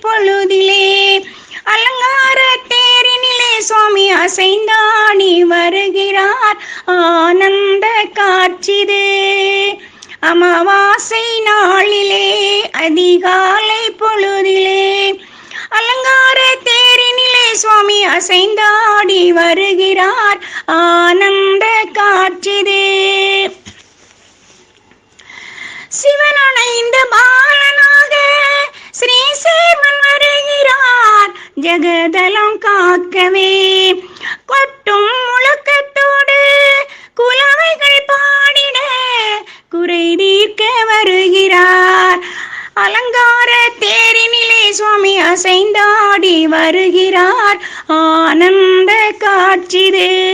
பொழுதிலே அலங்கார தேரினிலே சுவாமி அசைந்தாடி வருகிறார். ஆனந்த காட்சிது. அமாவாசை நாளிலே அதிகாலை பொழுதிலே அலங்கார தேரினிலே சுவாமி அசைந்தாடி வருகிறார். ஆனந்த ஜெகதலம் காக்கவே. கொட்டும் முழக்கத்தோடு குலவைகள் பாடிட குறை தீர்க்க வருகிறார். அலங்கார தேரினிலே சுவாமி அசைந்தாடி வருகிறார். ஆனந்த காட்சிதே.